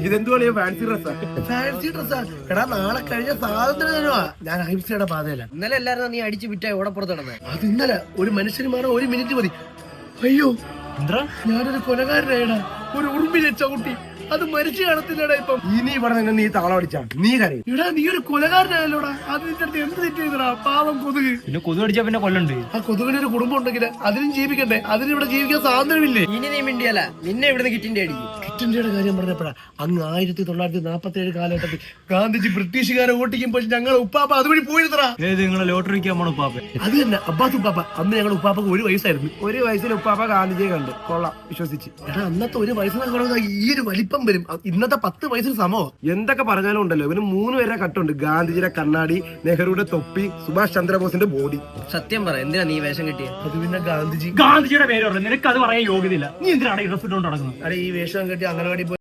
ഇതെന്തുവാ fancy ഡ്രസ്സാ fancy ഡ്രസ്സാ എടാ നാളെ കഴിഞ്ഞ സ്വാതന്ത്ര്യ ദിനമാ ഞാൻ ഹൈബ്സിയുടെ പാതയിലാണ് ഇന്നലെ എല്ലാരും നീ അടിച്ചു വിറ്റ ഓടപ്പുറത്ത് നടന്നത് അത് ഇന്നലെ ഒരു മനുഷ്യന് മാറാൻ ഒരു മിനിറ്റ് മതി. അയ്യോ ഞാനൊരു കൊലകാരനായടാ. ഒരു ഉറുമ്പിനെ ചവിട്ടി അത് മരിച്ചു കാണത്തില്ലടാ ഇപ്പം. ഇനി ഇവിടെ നിന്ന് നീ താളം അടിച്ചാ നീ കരയും. എടാ നീ ഒരു കൊലകാരനായല്ലോടാ. അത് നിന്റെ അടുത്ത് എന്ത് തെറ്റ് ചെയ്തടാ? പാവം കൊതുക്. പിന്നെ കൊതു അടിച്ചാ പിന്നെ കൊല്ലണ്ട്. ആ കൊതുകിന് ഒരു കുടുംബം ഉണ്ടെങ്കിൽ അതിനും ജീവിക്കണ്ടേ? അതിന് ഇവിടെ ജീവിക്കാൻ സ്വാതന്ത്ര്യമില്ലേ ഇനി നീ മിണ്ടിയല്ല. നിന്നെ ഇവിടുന്ന് കിറ്റിന്റെ അടിക്കും. കിറ്റിന്റെ കാര്യം പറഞ്ഞപ്പോഴാ അങ്ങ് ആയിരത്തി തൊള്ളായിരത്തി നാപ്പത്തി ഏഴ് കാലഘട്ടത്തിൽ ഗാന്ധിജി ബ്രിട്ടീഷുകാരെ ഓട്ടിക്കുമ്പോൾ ഞങ്ങൾ ഉപ്പാപ്പ അതുവഴി പോയിരുന്നടാ ഏത് നിങ്ങളെ ലോട്ടറി വിൽക്കാൻ ഉപ്പാപ്പ. അത് തന്നെ അബ്ബാസ് ഉപ്പാപ്പ. അന്ന് ഞങ്ങൾ ഉപ്പാപ്പക്ക് ഒരു വയസ്സായിരുന്നു. ഒരു വയസ്സിൽ ഉപ്പാപ്പ ഗാന്ധിജിയെ കണ്ടു. കൊള്ളാം വിശ്വസിച്ച്. എടാ അന്നത്തെ ഒരു വയസ്സിനൊക്കെ ഈ ഒരു വലിപ്പം വരും. ഇന്നത്തെ പത്ത് വയസ്സിന് സമോ? എന്തൊക്കെ പറഞ്ഞാലും ഉണ്ടല്ലോ. ഇവന് മൂന്ന് പേരെ കട്ടുണ്ട്. ഗാന്ധിജിയുടെ കണ്ണാടി നെഹ്റുവിന്റെ തൊപ്പി സുഭാഷ് ചന്ദ്രബോസിന്റെ ബോഡി. സത്യം പറ എന്തിനാ നീ വേഷം കിട്ടിയത് അത് പിന്നെ ഗാന്ധിജി ഗാന്ധിജിയുടെ പേര് പറഞ്ഞു നിനക്ക് അത് പറയാൻ യോഗ്യതയില്ല. നീ എന്തിനാണ് ഈ ഡ്രസ് ഇട്ടുകൊണ്ട് നടക്കുന്നത്? ഈ വേഷം കെട്ടി അംഗനവാടി പോയി